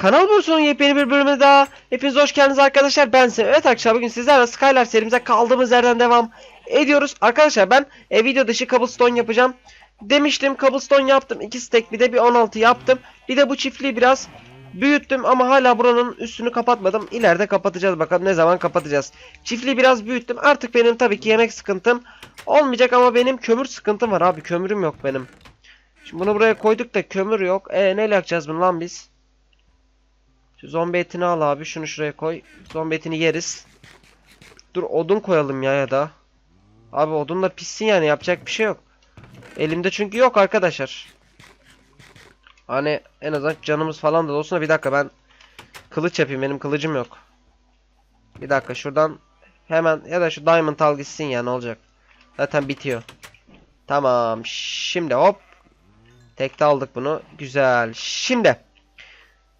Kanal Bursu'nun yepyeni bir bölümüne daha hepiniz hoş geldiniz arkadaşlar ben Sem. Evet arkadaşlar bugün sizlerle Skylar serimize kaldığımız yerden devam ediyoruz. Arkadaşlar ben e, video dışı cobblestone yapacağım. Demiştim cobblestone yaptım 2 stack bir de bir 16 yaptım. Bir de bu çiftliği biraz büyüttüm ama hala buranın üstünü kapatmadım. İleride kapatacağız bakalım ne zaman kapatacağız. Çiftliği biraz büyüttüm artık benim tabii ki yemek sıkıntım olmayacak ama benim kömür sıkıntım var abi kömürüm yok benim. Şimdi bunu buraya koyduk da kömür yok. E neyle yakacağız bunu lan biz? Şu zombi etini al abi. Şunu şuraya koy. Zombi etini yeriz. Dur odun koyalım ya ya da. Abi odun da pissin yani yapacak bir şey yok. Elimde çünkü yok arkadaşlar. Hani en azından canımız falan da olsun da bir dakika ben kılıç yapayım benim kılıcım yok. Bir dakika şuradan hemen ya da şu diamond al gitsin ya ne olacak. Zaten bitiyor. Tamam şimdi hop. Tekte aldık bunu. Güzel. Şimdi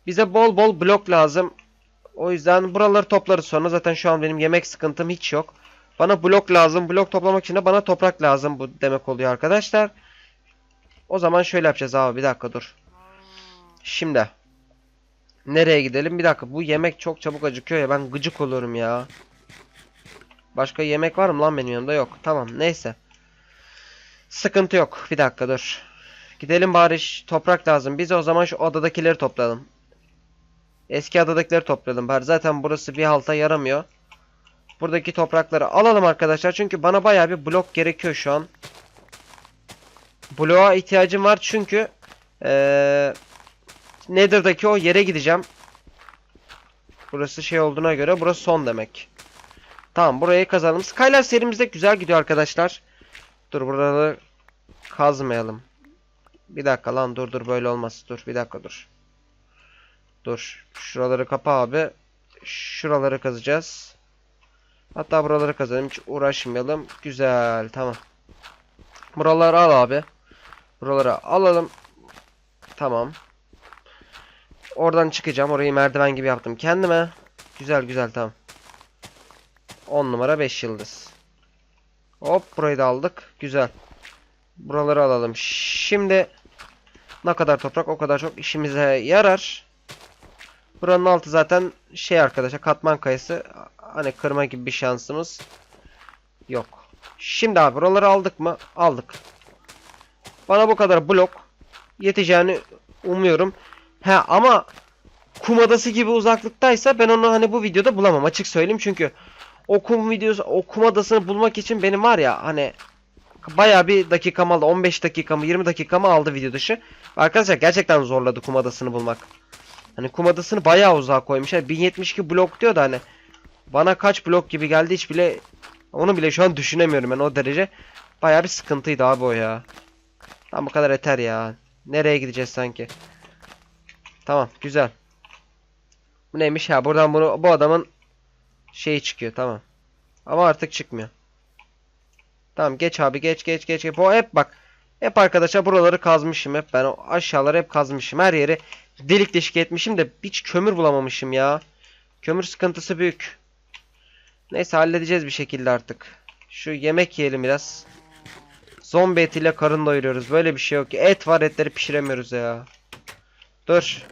bize bol bol blok lazım. O yüzden buraları toplarız sonra. Zaten şu an benim yemek sıkıntım hiç yok. Bana blok lazım. Blok toplamak için de bana toprak lazım. Bu demek oluyor arkadaşlar. O zaman şöyle yapacağız abi. Bir dakika dur. Şimdi. Nereye gidelim? Bir dakika. Bu yemek çok çabuk acıkıyor ya. Ben gıcık oluyorum ya. Başka yemek var mı lan benim yanımda? Yok. Tamam. Neyse. Sıkıntı yok. Bir dakika dur. Gidelim bari toprak lazım. Biz o zaman şu adadakileri toplayalım. Eski adadakileri toplayalım bari. Zaten burası bir halta yaramıyor. Buradaki toprakları alalım arkadaşlar. Çünkü bana bayağı bir blok gerekiyor şu an. Bloğa ihtiyacım var çünkü ee, Nether'daki o yere gideceğim. Burası şey olduğuna göre burası son demek. Tamam burayı kazalım. Skylar serimizde güzel gidiyor arkadaşlar. Dur buraları kazmayalım. Bir dakika lan dur dur böyle olmaz. Dur bir dakika dur. Dur. Şuraları kapa abi. Şuraları kazacağız. Hatta buraları kazalım. Hiç uğraşmayalım. Güzel. Tamam. Buraları al abi. Buraları alalım. Tamam. Oradan çıkacağım. Orayı merdiven gibi yaptım kendime. Güzel güzel tamam. 10 numara 5 yıldız. Hop burayı da aldık. Güzel. Buraları alalım. Şimdi ne kadar toprak o kadar çok işimize yarar. Buranın altı zaten şey arkadaşlar katman kayısı. Hani kırma gibi bir şansımız yok. Şimdi abi buraları aldık mı? Aldık. Bana bu kadar blok yeteceğini umuyorum. He ama kum adası gibi uzaklıktaysa ben onu hani bu videoda bulamam açık söyleyeyim çünkü o kum videosu o kum adasını bulmak için benim var ya hani Bayağı bir dakikamı aldı. 15 dakikamı 20 dakikamı aldı video dışı. Arkadaşlar gerçekten zorladı kum adasını bulmak. Hani kum adasını bayağı uzağa koymuşlar. 1072 blok diyor da hani. Bana kaç blok gibi geldi hiç bile. Onu bile şu an düşünemiyorum ben o derece. Bayağı bir sıkıntıydı abi o ya. Tamam bu kadar yeter ya. Nereye gideceğiz sanki. Tamam güzel. Bu neymiş ha buradan bunu bu adamın şeyi çıkıyor tamam. Ama artık çıkmıyor. Tamam geç abi geç geç geç. geç. Bu hep bak. Hep arkadaşlar buraları kazmışım hep ben. O aşağıları hep kazmışım. Her yeri delik deşik etmişim de hiç kömür bulamamışım ya. Kömür sıkıntısı büyük. Neyse halledeceğiz bir şekilde artık. Şu yemek yiyelim biraz. Zombi etiyle karın doyuruyoruz. Böyle bir şey yok ki. Et var etleri pişiremiyoruz ya. Dur.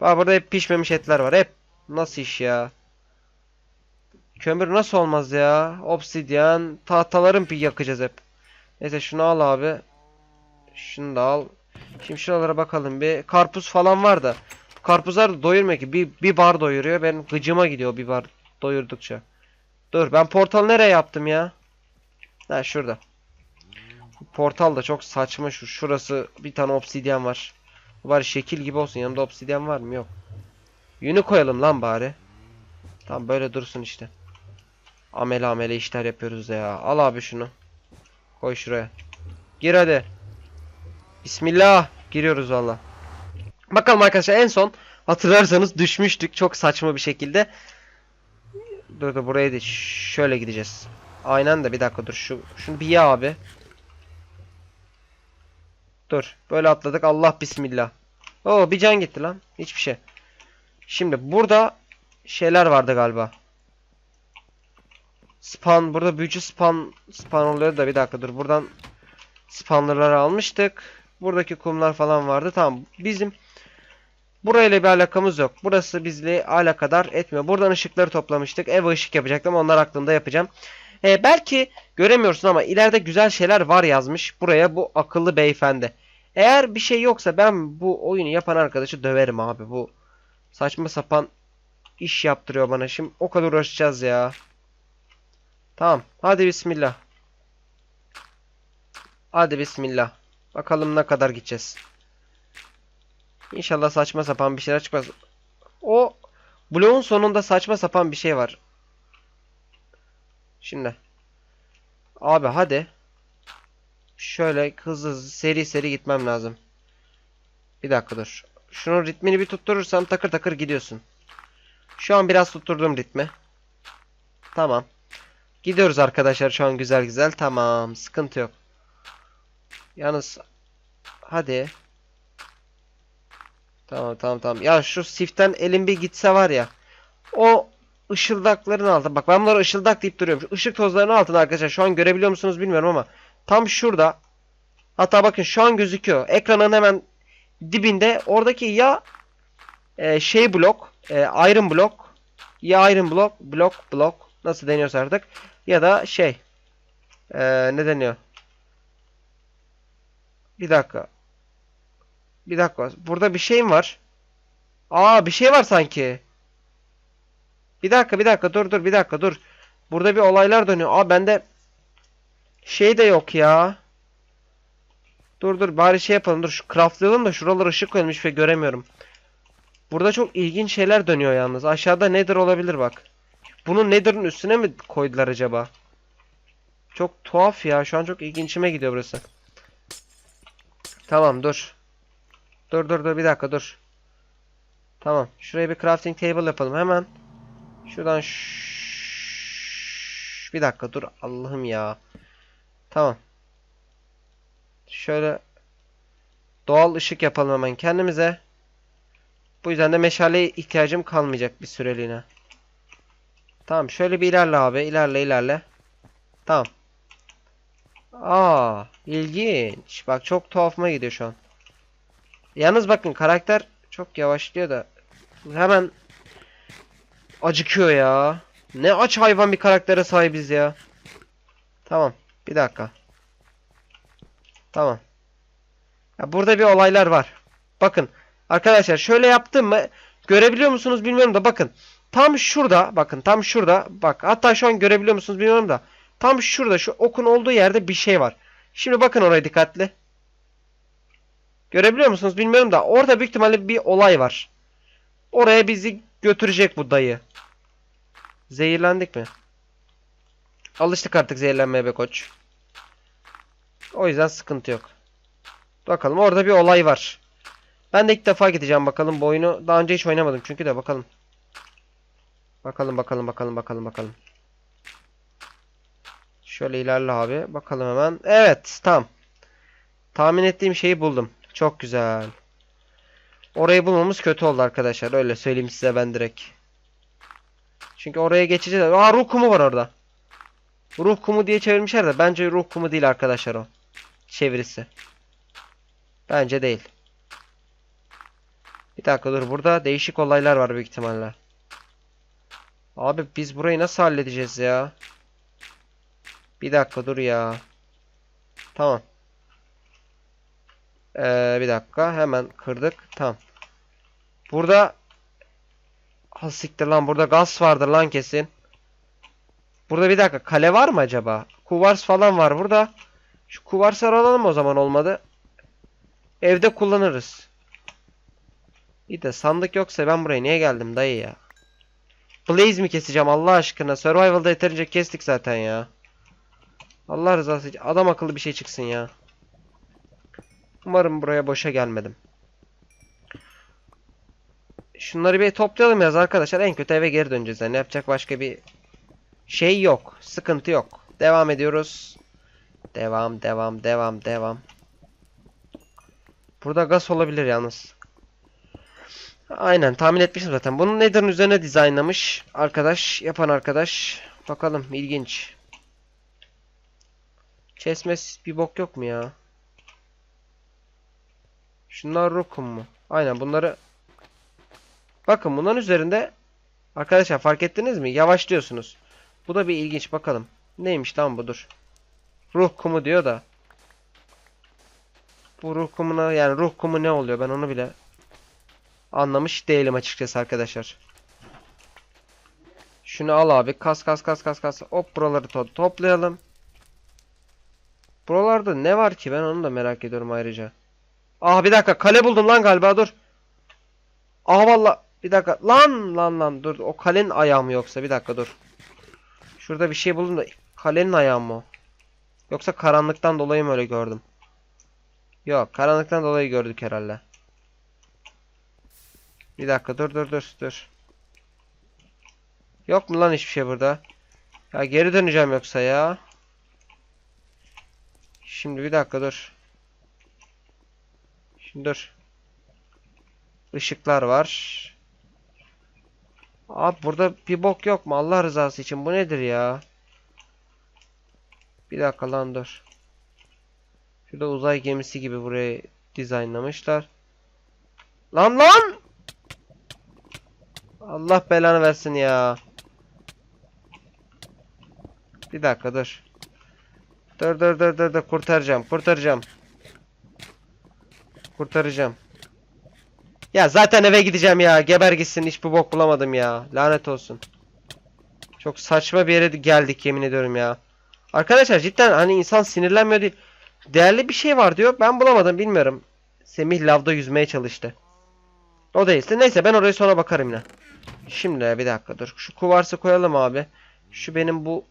Bak burada hep pişmemiş etler var. Hep. Nasıl iş ya? Kömür nasıl olmaz ya? Obsidyen. Tahtaların bir yakacağız hep. Neyse şunu al abi. Şunu da al. Şimdi şuralara bakalım bir. Karpuz falan var da. Karpuzlar da doyurmuyor ki. Bir, bir bar doyuruyor. Benim gıcıma gidiyor bir bar doyurdukça. Dur ben portal nereye yaptım ya? Ha şurada. Portal da çok saçma şu. Şurası bir tane obsidyen var. Bari şekil gibi olsun. Yanımda obsidyen var mı? Yok. Yünü koyalım lan bari. Tamam böyle dursun işte. Amele amele işler yapıyoruz ya. Al abi şunu. Koy şuraya. Gir hadi. Bismillah. Giriyoruz valla. Bakalım arkadaşlar en son hatırlarsanız düşmüştük çok saçma bir şekilde. Dur dur buraya değil. Şöyle gideceğiz. Aynen de bir dakika dur. Şu, şunu bir ye abi. Dur. Böyle atladık. Allah bismillah. Oo bir can gitti lan. Hiçbir şey. Şimdi burada şeyler vardı galiba. Spawn burada büyücü spawn spawn oluyor da bir dakika dur buradan spawnerları almıştık. Buradaki kumlar falan vardı. Tamam. Bizim Burayla bir alakamız yok. Burası bizle alakadar etmiyor. Buradan ışıkları toplamıştık. Eve ışık yapacaktım. Onlar aklımda yapacağım. Ee, belki göremiyorsun ama ileride güzel şeyler var yazmış. Buraya bu akıllı beyefendi. Eğer bir şey yoksa ben bu oyunu yapan arkadaşı döverim abi. Bu saçma sapan iş yaptırıyor bana. Şimdi o kadar uğraşacağız ya. Tamam. Hadi bismillah. Hadi bismillah. Bakalım ne kadar gideceğiz. İnşallah saçma sapan bir şeyler çıkmaz. O bloğun sonunda saçma sapan bir şey var. Şimdi. Abi hadi. Şöyle hızlı hızlı seri seri gitmem lazım. Bir dakika dur. Şunun ritmini bir tutturursam takır takır gidiyorsun. Şu an biraz tutturdum ritmi. Tamam. Gidiyoruz arkadaşlar şu an güzel güzel. Tamam. Sıkıntı yok. Yalnız hadi. Tamam tamam tamam. Ya şu siften elim bir gitse var ya. O ışıldakların altında. Bak ben bunları ışıldak deyip duruyorum. Şu ışık tozlarının altında arkadaşlar. Şu an görebiliyor musunuz bilmiyorum ama. Tam şurada. Hatta bakın şu an gözüküyor. Ekranın hemen dibinde. Oradaki ya e, şey blok. E, iron blok. Ya iron blok. Blok blok. Nasıl deniyorsa artık. Ya da şey. E, ne deniyor? Bir dakika. Bir dakika. Burada bir şeyim var. Aa bir şey var sanki. Bir dakika bir dakika dur dur bir dakika dur. Burada bir olaylar dönüyor. Aa bende şey de yok ya. Dur dur bari şey yapalım. Dur şu craftlayalım da şuralara ışık hiçbir şey göremiyorum. Burada çok ilginç şeyler dönüyor yalnız. Aşağıda nether olabilir bak. Bunu nether'ın üstüne mi koydular acaba? Çok tuhaf ya. Şu an çok ilginçime gidiyor burası. Tamam dur. Dur dur dur bir dakika dur. Tamam. Şuraya bir crafting table yapalım hemen. Şuradan bir dakika dur Allah'ım ya. Tamam. Şöyle doğal ışık yapalım hemen kendimize. Bu yüzden de meşaleye ihtiyacım kalmayacak bir süreliğine. Tamam şöyle bir ilerle abi. ilerle ilerle. Tamam. Aa, ilginç. Bak çok tuhafıma gidiyor şu an. Yalnız bakın karakter çok yavaşlıyor da hemen acıkıyor ya. Ne aç hayvan bir karaktere sahibiz ya. Tamam. Bir dakika. Tamam. Ya burada bir olaylar var. Bakın. Arkadaşlar şöyle yaptım mı görebiliyor musunuz bilmiyorum da bakın. Tam şurada bakın tam şurada bak hatta şu an görebiliyor musunuz bilmiyorum da tam şurada şu okun olduğu yerde bir şey var. Şimdi bakın oraya dikkatli. Görebiliyor musunuz bilmiyorum da orada büyük ihtimalle bir olay var. Oraya bizi götürecek bu dayı. Zehirlendik mi? Alıştık artık zehirlenmeye be koç. O yüzden sıkıntı yok. Bakalım orada bir olay var. Ben de ilk defa gideceğim bakalım bu oyunu. Daha önce hiç oynamadım çünkü de bakalım. Bakalım bakalım bakalım bakalım bakalım. Şöyle ilerle abi. Bakalım hemen. Evet tamam. Tahmin ettiğim şeyi buldum. Çok güzel. Orayı bulmamız kötü oldu arkadaşlar. Öyle söyleyeyim size ben direkt. Çünkü oraya geçeceğiz. Aa ruh kumu var orada. Ruh kumu diye çevirmişler de bence ruh kumu değil arkadaşlar o. Çevirisi. Bence değil. Bir dakika dur burada değişik olaylar var büyük ihtimalle. Abi biz burayı nasıl halledeceğiz ya? Bir dakika dur ya. Tamam. Ee, bir dakika hemen kırdık. Tamam. Burada Ha siktir lan burada gaz vardır lan kesin. Burada bir dakika kale var mı acaba? Kuvars falan var burada. Şu kuvarsları alalım o zaman olmadı. Evde kullanırız. Bir de sandık yoksa ben buraya niye geldim dayı ya? Blaze mi keseceğim Allah aşkına? Survival'da yeterince kestik zaten ya. Allah rızası için adam akıllı bir şey çıksın ya. Umarım buraya boşa gelmedim. Şunları bir toplayalım yaz arkadaşlar. En kötü eve geri döneceğiz. Yani yapacak başka bir şey yok. Sıkıntı yok. Devam ediyoruz. Devam, devam, devam, devam. Burada gaz olabilir yalnız. Aynen tahmin etmişim zaten. Bunu Nether'ın üzerine dizaynlamış arkadaş, yapan arkadaş. Bakalım ilginç. Chestmes bir bok yok mu ya? Şunlar rokum mu? Aynen bunları Bakın bunların üzerinde arkadaşlar fark ettiniz mi? Yavaşlıyorsunuz. Bu da bir ilginç bakalım. Neymiş lan bu dur. Ruh kumu diyor da. Bu ruh kumuna yani ruh kumu ne oluyor ben onu bile anlamış değilim açıkçası arkadaşlar. Şunu al abi. Kas kas kas kas kas. Hop buraları to- toplayalım. Buralarda ne var ki ben onu da merak ediyorum ayrıca. Ah bir dakika kale buldum lan galiba dur. Ah valla bir dakika lan lan lan dur o kalenin ayağı mı yoksa bir dakika dur. Şurada bir şey buldum da kalenin ayağı mı? Yoksa karanlıktan dolayı mı öyle gördüm? Yok karanlıktan dolayı gördük herhalde. Bir dakika dur dur dur dur. Yok mu lan hiçbir şey burada? Ya geri döneceğim yoksa ya. Şimdi bir dakika dur. Şimdi dur. Işıklar var. Abi burada bir bok yok mu? Allah rızası için bu nedir ya? Bir dakika lan dur. Şurada uzay gemisi gibi burayı dizaynlamışlar. Lan lan! Allah belanı versin ya. Bir dakika dur. Dur dur dur dur kurtaracağım kurtaracağım. Kurtaracağım. Ya zaten eve gideceğim ya. Geber gitsin hiçbir bok bulamadım ya. Lanet olsun. Çok saçma bir yere geldik yemin ediyorum ya. Arkadaşlar cidden hani insan sinirlenmiyor değil. Değerli bir şey var diyor. Ben bulamadım bilmiyorum. Semih lavda yüzmeye çalıştı. O değilse neyse ben oraya sonra bakarım yine. Şimdi bir dakika dur. Şu kuvarsı koyalım abi. Şu benim bu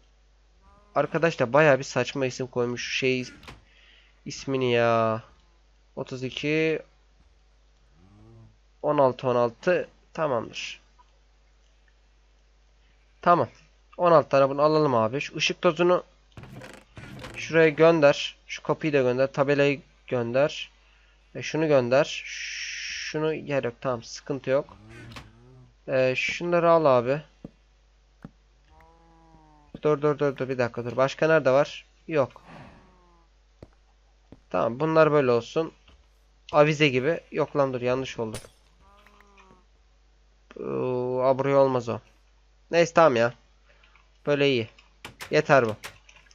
arkadaş da baya bir saçma isim koymuş. Şey ismini ya. 32 16 16 tamamdır. Tamam. 16 tane bunu alalım abi. Şu ışık tozunu şuraya gönder. Şu kapıyı da gönder. Tabelayı gönder. E şunu gönder. Şunu yer yok. Tamam sıkıntı yok. E, şunları al abi. Dur dur dur dur bir dakika dur. Başka nerede var? Yok. Tamam bunlar böyle olsun. Avize gibi. Yok lan dur yanlış oldu. Aa, buraya olmaz o. Neyse tamam ya. Böyle iyi. Yeter bu.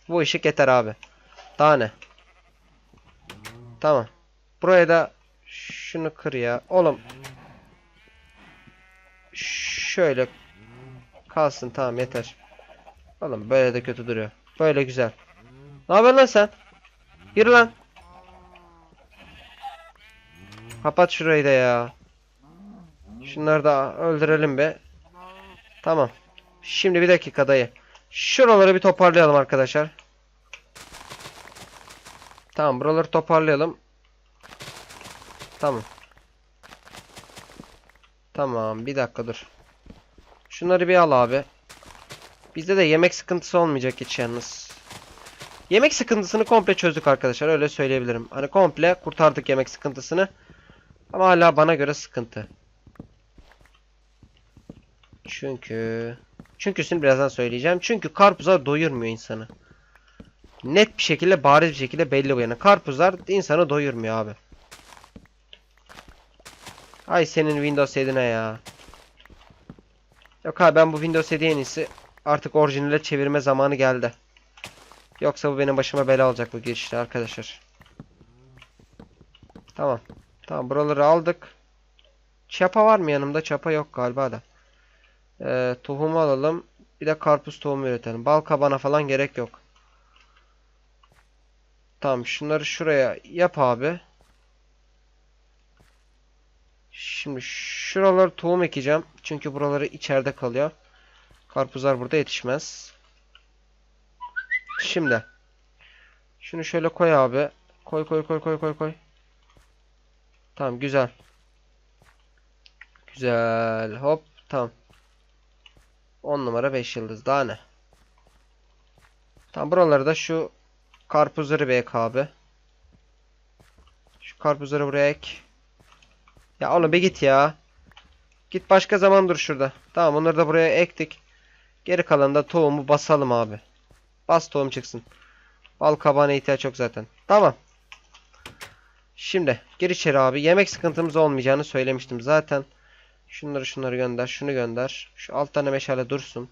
Bu ışık yeter abi. Daha ne? Tamam. Buraya da şunu kır ya. Oğlum. Şöyle kalsın tamam yeter. Oğlum böyle de kötü duruyor. Böyle güzel. Ne haber lan sen? Yürü lan. Kapat şurayı da ya. Şunları da öldürelim be. Tamam. Şimdi bir dakika dayı. Şuraları bir toparlayalım arkadaşlar. Tamam buraları toparlayalım. Tamam. Tamam bir dakika dur. Şunları bir al abi. Bizde de yemek sıkıntısı olmayacak hiç yalnız. Yemek sıkıntısını komple çözdük arkadaşlar öyle söyleyebilirim. Hani komple kurtardık yemek sıkıntısını. Ama hala bana göre sıkıntı. Çünkü... Çünküsünü birazdan söyleyeceğim. Çünkü karpuzlar doyurmuyor insanı. Net bir şekilde bariz bir şekilde belli bu yani. Karpuzlar insanı doyurmuyor abi. Ay senin Windows 7'ne ya. Yok abi ben bu Windows 7'yi en iyisi artık orijinale çevirme zamanı geldi. Yoksa bu benim başıma bela olacak bu girişte arkadaşlar. Tamam. Tamam buraları aldık. Çapa var mı yanımda? Çapa yok galiba da. Ee, tohumu alalım. Bir de karpuz tohumu üretelim. Bal kabana falan gerek yok. Tamam şunları şuraya yap abi. Şimdi şuraları tohum ekeceğim. Çünkü buraları içeride kalıyor. Karpuzlar burada yetişmez. Şimdi. Şunu şöyle koy abi. Koy koy koy koy koy koy. Tamam güzel. Güzel. Hop tamam. 10 numara 5 yıldız. Daha ne? Tamam buraları da şu karpuzları bir ek abi. Şu karpuzları buraya ek. Ya oğlum bir git ya. Git başka zaman dur şurada. Tamam onları da buraya ektik. Geri kalan da tohumu basalım abi. Bas tohum çıksın. Bal kabağına ihtiyaç yok zaten. Tamam. Şimdi gir içeri abi. Yemek sıkıntımız olmayacağını söylemiştim zaten. Şunları şunları gönder. Şunu gönder. Şu alt tane meşale dursun.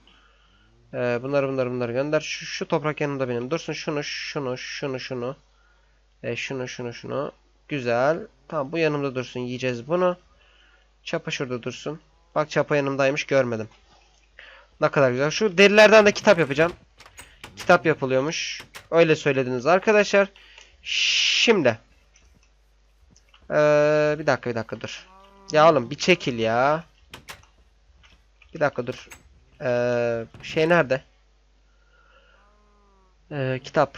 Ee, bunları bunları bunları gönder. Şu, şu toprak yanında benim. Dursun şunu şunu şunu şunu. Ee, şunu şunu şunu. Güzel. Tamam bu yanımda dursun. Yiyeceğiz bunu. Çapa şurada dursun. Bak çapa yanımdaymış görmedim. Ne kadar güzel. Şu derilerden de kitap yapacağım. Kitap yapılıyormuş. Öyle söylediniz arkadaşlar. Şimdi. Ee, bir dakika bir dakika dur. Ya oğlum bir çekil ya. Bir dakika dur. Ee, şey nerede? Ee, kitap.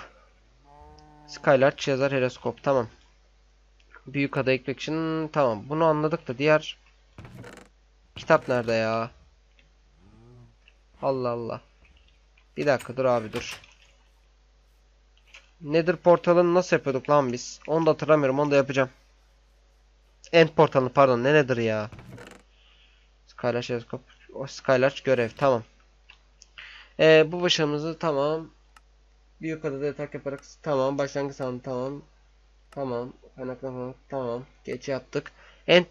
Skylarch yazar Horoskop. Tamam. Büyük ada ekmek için tamam. Bunu anladık da diğer kitap nerede ya? Allah Allah. Bir dakika dur abi dur. Nether portalını nasıl yapıyorduk lan biz? Onu da hatırlamıyorum. Onu da yapacağım. End portalını pardon. Ne nedir ya? Skylarch teleskop. O Skylarch görev. Tamam. Ee, bu başarımızı tamam. Büyük adada yatak yaparak tamam. Başlangıç sandı tamam. Tamam. Kaynaklama tamam. Geç yaptık. End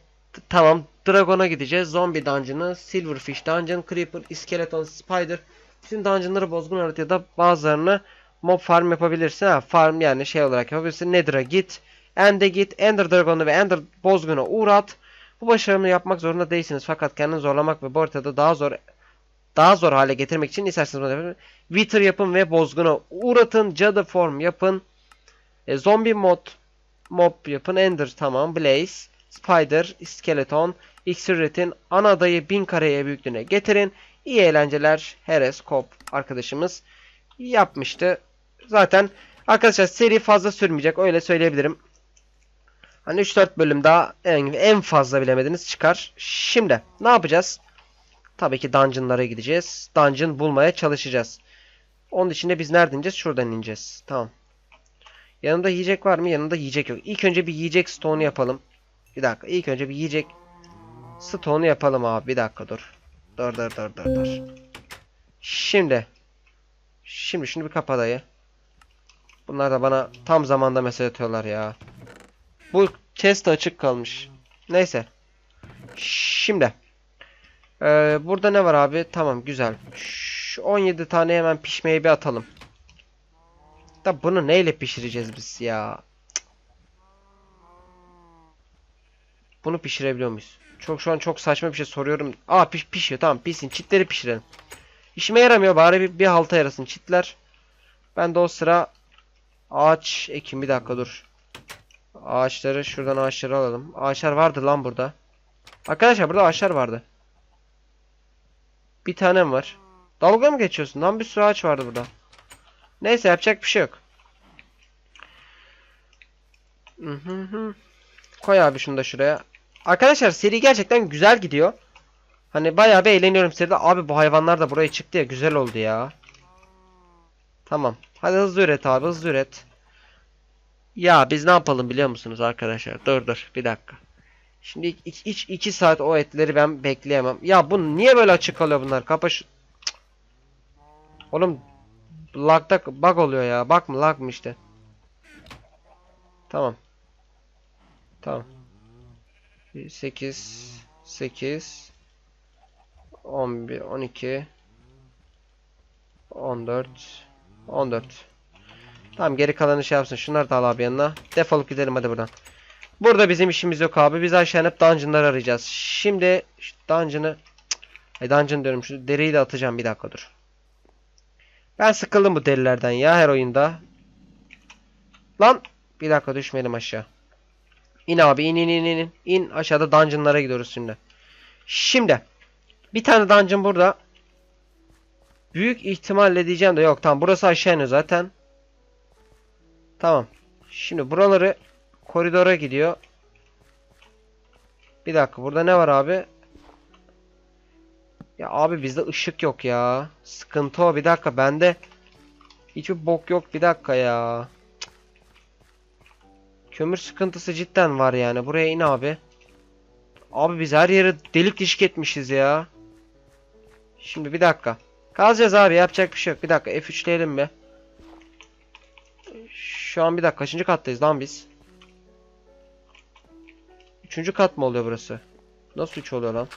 tamam. Dragon'a gideceğiz. Zombie dungeon'ı, Silverfish dungeon, Creeper, Skeleton, Spider. Bütün dungeon'ları bozgun haritada bazılarını mob farm yapabilirsin. Ha, farm yani şey olarak yapabilirsin. Nether'a git. End'e git. Ender Dragon'u ve Ender Bozgun'u uğrat. Bu başarımı yapmak zorunda değilsiniz. Fakat kendini zorlamak ve bu haritada daha zor daha zor hale getirmek için isterseniz bunu yapın. Wither yapın ve Bozgun'u uğratın. Cadı form yapın. E, zombi mod mob yapın. Ender tamam. Blaze. Spider. Skeleton. Iksir üretin. Ana adayı 1000 kareye büyüklüğüne getirin. İyi eğlenceler. Heres Kop arkadaşımız yapmıştı. Zaten arkadaşlar seri fazla sürmeyecek. Öyle söyleyebilirim. Hani 3-4 bölüm daha en, fazla bilemediniz çıkar. Şimdi ne yapacağız? Tabii ki dungeonlara gideceğiz. Dungeon bulmaya çalışacağız. Onun için de biz nereden ineceğiz? Şuradan ineceğiz. Tamam. Yanında yiyecek var mı? Yanında yiyecek yok. İlk önce bir yiyecek stone yapalım. Bir dakika. İlk önce bir yiyecek stone yapalım abi. Bir dakika dur. Dur dur dur dur dur. Şimdi. Şimdi şunu bir kapa dayı. Bunlar da bana tam zamanda mesaj atıyorlar ya. Bu chest açık kalmış. Neyse. Şimdi. Ee, burada ne var abi? Tamam güzel. Şu 17 tane hemen pişmeye bir atalım. Da bunu neyle pişireceğiz biz ya? Bunu pişirebiliyor muyuz? Çok şu an çok saçma bir şey soruyorum. Aa piş pişiyor tamam pişsin. Çitleri pişirelim. İşime yaramıyor bari bir, bir halta yarasın çitler. Ben de o sıra ağaç ekim bir dakika dur. Ağaçları şuradan ağaçları alalım. Ağaçlar vardı lan burada. Arkadaşlar burada ağaçlar vardı. Bir tanem var. Dalga mı geçiyorsun? Lan bir sürü ağaç vardı burada. Neyse yapacak bir şey yok. Hı hı hı. Koy abi şunu da şuraya. Arkadaşlar seri gerçekten güzel gidiyor. Hani bayağı bir eğleniyorum seride. Abi bu hayvanlar da buraya çıktı ya. Güzel oldu ya. Tamam. Hadi hızlı üret abi hızlı üret. Ya biz ne yapalım biliyor musunuz arkadaşlar? Dur dur bir dakika. Şimdi hiç 2 iki saat o etleri ben bekleyemem. Ya bu niye böyle açık kalıyor bunlar? Kapa şu. Oğlum lagda bug oluyor ya. Bak mı lag mı işte. Tamam. Tamam. 8 8 11 12 14 14 Tamam geri kalanı şey yapsın. Şunları da al abi yanına. Defolup gidelim hadi buradan. Burada bizim işimiz yok abi. Biz aşağı inip dungeon'ları arayacağız. Şimdi dungeon'ı e dungeon diyorum şu deriyi de atacağım bir dakika dur. Ben sıkıldım bu derilerden ya her oyunda. Lan bir dakika düşmeyelim aşağı. İn abi in in in in in. Aşağıda dungeon'lara gidiyoruz şimdi. Şimdi bir tane dungeon burada. Büyük ihtimalle diyeceğim de yok tamam burası aşağı iniyor zaten. Tamam. Şimdi buraları koridora gidiyor. Bir dakika burada ne var abi? Ya abi bizde ışık yok ya. Sıkıntı o. Bir dakika bende hiçbir bok yok. Bir dakika ya. Kömür sıkıntısı cidden var yani. Buraya in abi. Abi biz her yere delik dişik etmişiz ya. Şimdi bir dakika. Kalacağız abi yapacak bir şey yok. Bir dakika F3'leyelim mi? Şu an bir dakika kaçıncı kattayız lan biz? Üçüncü kat mı oluyor burası? Nasıl üç oluyor lan?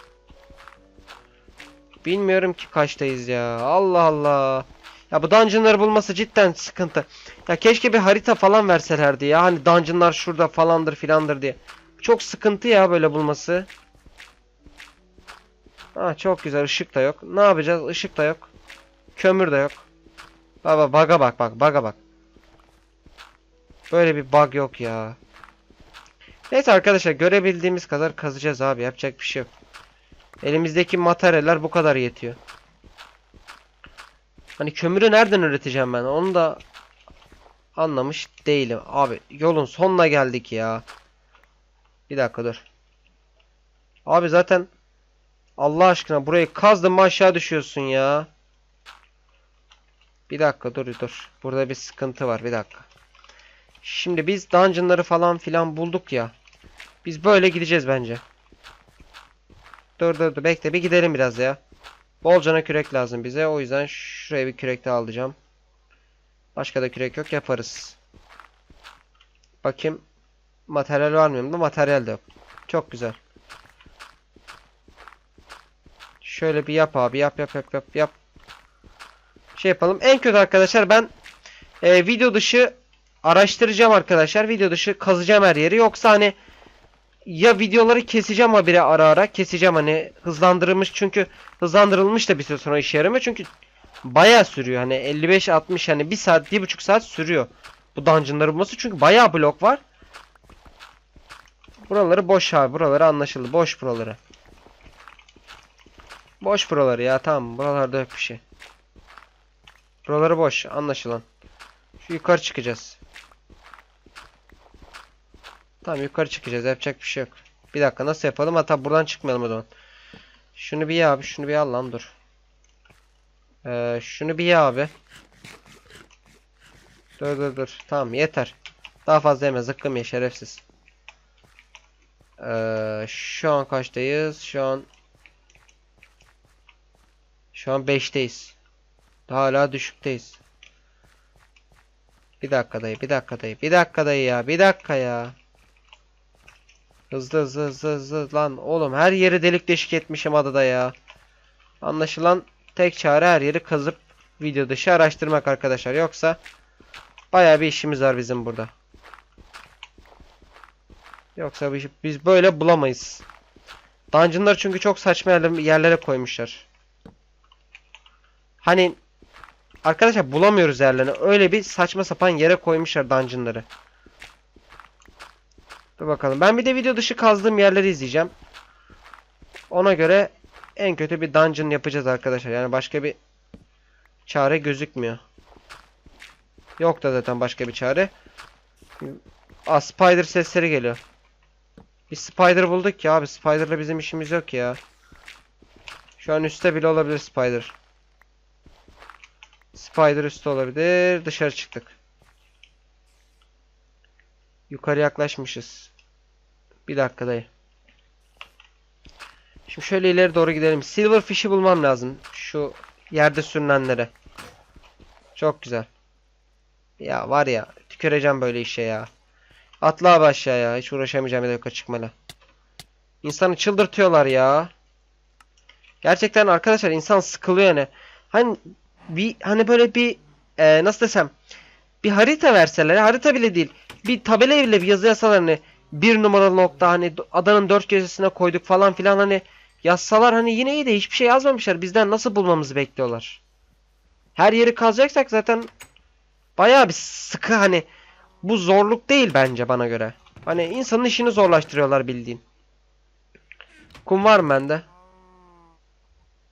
Bilmiyorum ki kaçtayız ya. Allah Allah. Ya bu dungeonları bulması cidden sıkıntı. Ya keşke bir harita falan verselerdi ya. Hani dungeonlar şurada falandır filandır diye. Çok sıkıntı ya böyle bulması. Ha çok güzel ışık da yok. Ne yapacağız? Işık da yok. Kömür de yok. Baba baga bak bak baga bak. Böyle bir bug yok ya. Neyse arkadaşlar görebildiğimiz kadar kazacağız abi. Yapacak bir şey yok. Elimizdeki materyaller bu kadar yetiyor. Hani kömürü nereden üreteceğim ben? Onu da anlamış değilim. Abi yolun sonuna geldik ya. Bir dakika dur. Abi zaten Allah aşkına burayı kazdın mı aşağı düşüyorsun ya. Bir dakika dur dur. Burada bir sıkıntı var. Bir dakika. Şimdi biz dungeonları falan filan bulduk ya. Biz böyle gideceğiz bence. Dur dur dur bekle bir gidelim biraz ya. Bolcana kürek lazım bize. O yüzden şuraya bir kürek daha alacağım. Başka da kürek yok yaparız. Bakayım. Materyal var mı? Materyal de yok. Çok güzel. Şöyle bir yap abi. Yap yap yap yap yap. Şey yapalım. En kötü arkadaşlar ben e, video dışı araştıracağım arkadaşlar. Video dışı kazacağım her yeri. Yoksa hani ya videoları keseceğim habire ara ara. Keseceğim hani hızlandırılmış çünkü hızlandırılmış da bir süre sonra işe yaramıyor. Çünkü bayağı sürüyor. Hani 55-60 hani 1 saat 1,5 saat sürüyor. Bu dungeonları bulması çünkü bayağı blok var. Buraları boş abi. Buraları anlaşıldı. Boş buraları. Boş buraları ya tamam. Buralarda yok bir şey. Buraları boş. Anlaşılan. Şu yukarı çıkacağız. Tamam yukarı çıkacağız. Yapacak bir şey yok. Bir dakika nasıl yapalım? Hatta buradan çıkmayalım o zaman. Şunu bir ye abi. Şunu bir al lan dur. Ee, şunu bir ye abi. Dur dur dur. Tamam yeter. Daha fazla yeme. Zıkkım ye şerefsiz. Ee, şu an kaçtayız? Şu an şu an 5'teyiz. Daha hala düşükteyiz. Bir dakika dayı, bir dakika dayı, bir dakika dayı ya, bir dakika ya. Hızlı hızlı hızlı hızlı lan oğlum her yeri delik deşik etmişim adada ya. Anlaşılan tek çare her yeri kazıp video dışı araştırmak arkadaşlar. Yoksa bayağı bir işimiz var bizim burada. Yoksa biz, böyle bulamayız. Dungeon'ları çünkü çok saçma yerlere koymuşlar. Hani arkadaşlar bulamıyoruz yerlerini. Öyle bir saçma sapan yere koymuşlar dungeon'ları. Dur bakalım. Ben bir de video dışı kazdığım yerleri izleyeceğim. Ona göre en kötü bir dungeon yapacağız arkadaşlar. Yani başka bir çare gözükmüyor. Yok da zaten başka bir çare. Aa spider sesleri geliyor. Bir spider bulduk ya abi. Spider'la bizim işimiz yok ya. Şu an üstte bile olabilir spider. Spider üstte olabilir. Dışarı çıktık. Yukarı yaklaşmışız. Bir dakika dayı. Şimdi şöyle ileri doğru gidelim. Silverfish'i bulmam lazım. Şu yerde sürünenlere. Çok güzel. Ya var ya. Tüküreceğim böyle işe ya. Atla abi aşağıya. Hiç uğraşamayacağım bir dakika çıkmayla. İnsanı çıldırtıyorlar ya. Gerçekten arkadaşlar insan sıkılıyor yani. Hani bir hani böyle bir e, nasıl desem bir harita verseler harita bile değil bir tabela bile bir yazı yazsalar hani bir numaralı nokta hani adanın dört köşesine koyduk falan filan hani yazsalar hani yine iyi de hiçbir şey yazmamışlar bizden nasıl bulmamızı bekliyorlar. Her yeri kazacaksak zaten bayağı bir sıkı hani bu zorluk değil bence bana göre. Hani insanın işini zorlaştırıyorlar bildiğin. Kum var mı bende?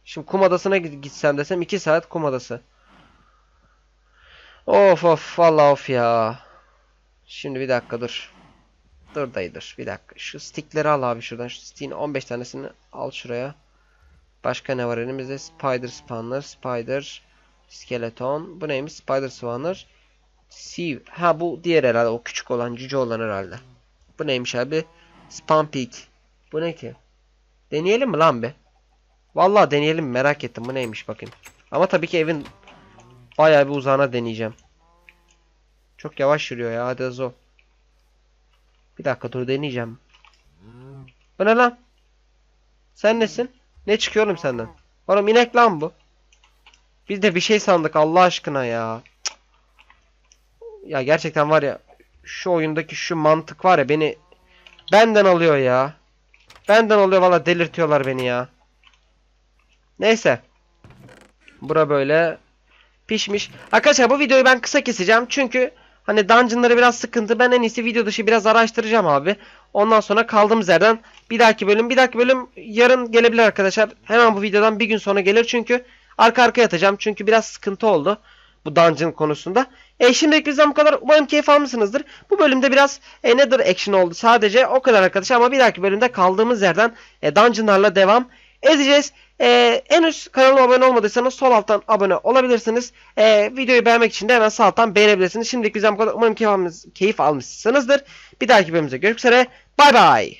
Şimdi kum adasına gitsem desem 2 saat kum adası. Of of vallahi of ya. Şimdi bir dakika dur. Dur bir dakika. Şu stickleri al abi şuradan. Şu stick'in 15 tanesini al şuraya. Başka ne var elimizde? Spider spawner, spider, skeleton. Bu neymiş? Spider spawner. Sieve. Ha bu diğer herhalde. O küçük olan, cüce olan herhalde. Bu neymiş abi? Spam peak. Bu ne ki? Deneyelim mi lan be? Vallahi deneyelim merak ettim bu neymiş bakayım. Ama tabii ki evin bayağı bir uzağına deneyeceğim. Çok yavaş yürüyor ya hadi ol. Bir dakika dur deneyeceğim. Bu ne lan? Sen nesin? Ne çıkıyor oğlum senden? Oğlum inek lan bu. Biz de bir şey sandık Allah aşkına ya. Ya gerçekten var ya şu oyundaki şu mantık var ya beni benden alıyor ya. Benden alıyor valla delirtiyorlar beni ya. Neyse. Bura böyle pişmiş. Arkadaşlar bu videoyu ben kısa keseceğim çünkü hani dungeonları biraz sıkıntı. Ben en iyisi video dışı biraz araştıracağım abi. Ondan sonra kaldığımız yerden bir dahaki bölüm bir dahaki bölüm yarın gelebilir arkadaşlar. Hemen bu videodan bir gün sonra gelir çünkü arka arkaya atacağım. Çünkü biraz sıkıntı oldu bu dungeon konusunda. E şimdilik bizden bu kadar. Umarım keyif almışsınızdır. Bu bölümde biraz e, Nether action oldu sadece. O kadar arkadaşlar ama bir dahaki bölümde kaldığımız yerden e, dungeonlarla devam edeceğiz. E, henüz kanalıma abone olmadıysanız sol alttan abone olabilirsiniz. E, videoyu beğenmek için de hemen sağ alttan beğenebilirsiniz. Şimdilik bizden bu kadar. Umarım keyif, almış, keyif almışsınızdır. Bir dahaki bölümde görüşmek üzere. Bay bay.